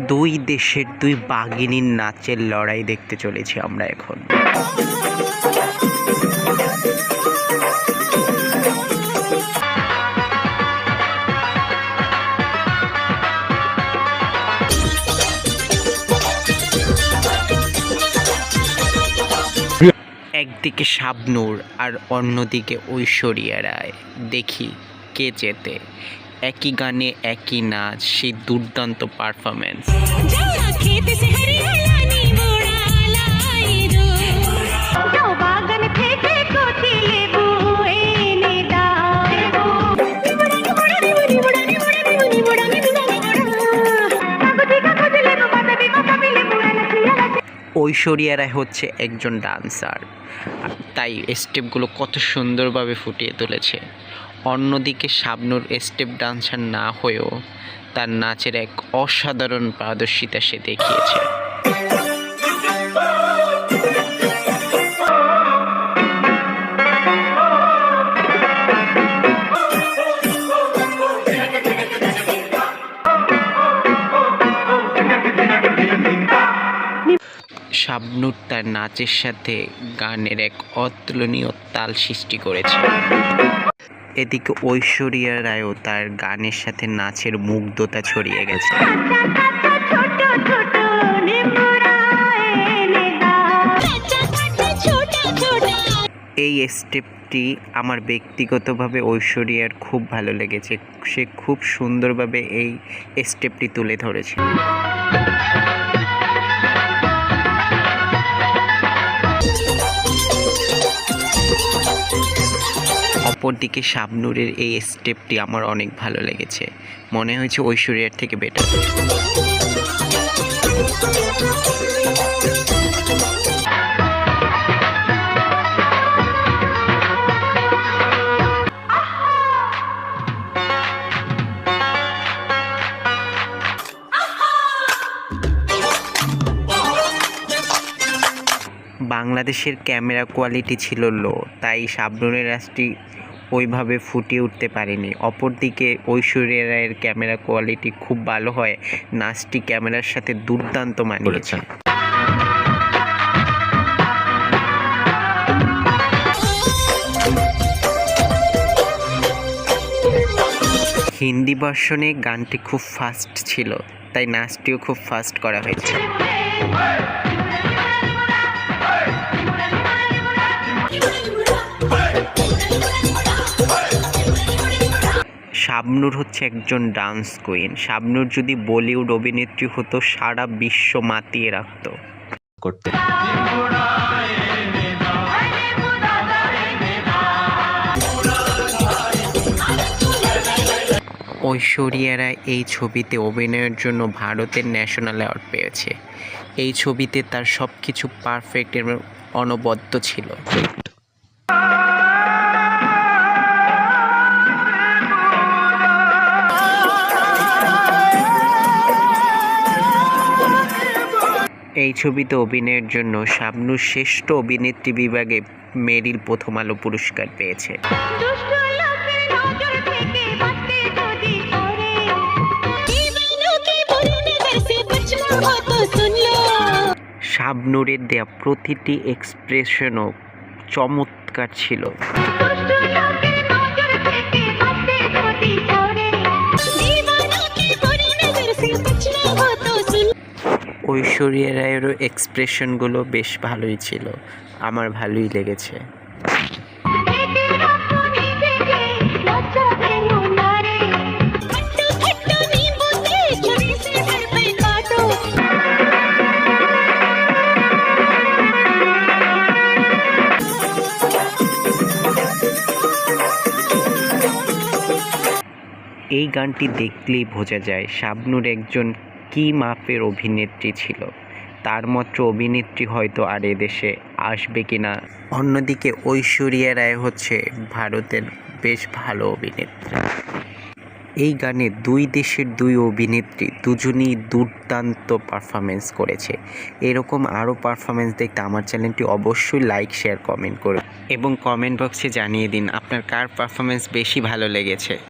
দুই দেশের দুই বাঘিনীর নাচের লড়াই দেখতে চলেছি আমরা এখন। একদিকে শাবনূর আর অন্যদিকে ঐশ্বরিয়া রায়। দেখি কে জেতে। একই গানে একই নাচ, সেই দুর্দান্ত পারফরমেন্স ঐশ্বরিয়া রায় হচ্ছে একজন ডান্সার তাই স্টেপগুলো কত সুন্দরভাবে ফুটিয়ে তুলেছে। অন্যদিকে শাবনুর স্টেপ ডান্সার না হয়েও তার নাচের এক অসাধারণ পারদর্শিতা সে দেখিয়েছে। শাবনুর তার নাচের সাথে গানের এক অতুলনীয় তাল সৃষ্টি করেছে। এদিকে ঐশ্বরিয়া রায়ও তার গানের সাথে নাচের মুগ্ধতা ছড়িয়ে গেছে। এই স্টেপটি আমার ব্যক্তিগতভাবে ঐশ্বরিয়ার খুব ভালো লেগেছে। সে খুব সুন্দরভাবে এই স্টেপটি তুলে ধরেছে। অপরদিকে শাবনুরের এই স্টেপটি আমার অনেক ভালো লেগেছে। মনে হয়েছে ঐশ্বরিয়ার থেকে বেটার বাংলাদেশের ক্যামেরা কোয়ালিটি ছিল লো তাই শাবনুরের রাজটি ওইভাবে ফুটিয়ে উঠতে পারেনি। অপরদিকে ঐশ্বরিয়া রায়ের ক্যামেরা কোয়ালিটি খুব ভালো হয়। নাচটি ক্যামেরার সাথে দুর্দান্ত মানিয়েছে। হিন্দি ভার্সনে গানটি খুব ফাস্ট ছিল তাই নাচটিও খুব ফাস্ট করা হয়েছে। শাবনুর হচ্ছে একজন ডান্স কুইন শাবনুর যদি বলিউড অভিনেত্রী হতো সারা বিশ্ব মাতিয়ে রাখত। করতে। ঐশ্বরিয়া রায় এই ছবিতে অভিনয়ের জন্য ভারতের ন্যাশনাল অ্যাওয়ার্ড পেয়েছে। এই ছবিতে তার সব কিছু পারফেক্ট এবং অনবদ্য ছিল। এই ছবিতে অভিনয়ের জন্য শাবনু শ্রেষ্ঠ অভিনেত্রী বিভাগে মেরিল প্রথম আলো পুরস্কার পেয়েছে। শাবনুরের দেয়া প্রতিটি এক্সপ্রেশনও চমৎকার ছিল। ঐশ্বরিয়া রায়েরও এক্সপ্রেশনগুলো বেশ ভালোই ছিল। আমার ভালোই লেগেছে। এই গানটি দেখলেই বোঝা যায়, শাবনুর একজন কি মাপের অভিনেত্রী ছিল? তার মতো অভিনেত্রী হয়তো আর এদেশে আসবে কি না? অন্যদিকে ঐশ্বরিয়া রায় হচ্ছে ভারতের বেশ ভালো অভিনেত্রী। এই গানে দুই দেশের দুই অভিনেত্রী দুজনই দুর্দান্ত পারফরমেন্স করেছে। এরকম আরও পারফরমেন্স দেখতে আমার চ্যানেলটি অবশ্যই লাইক শেয়ার কমেন্ট করুন। এবং কমেন্ট বক্সে জানিয়ে দিন আপনার কার পারফরমেন্স বেশি ভালো লেগেছে।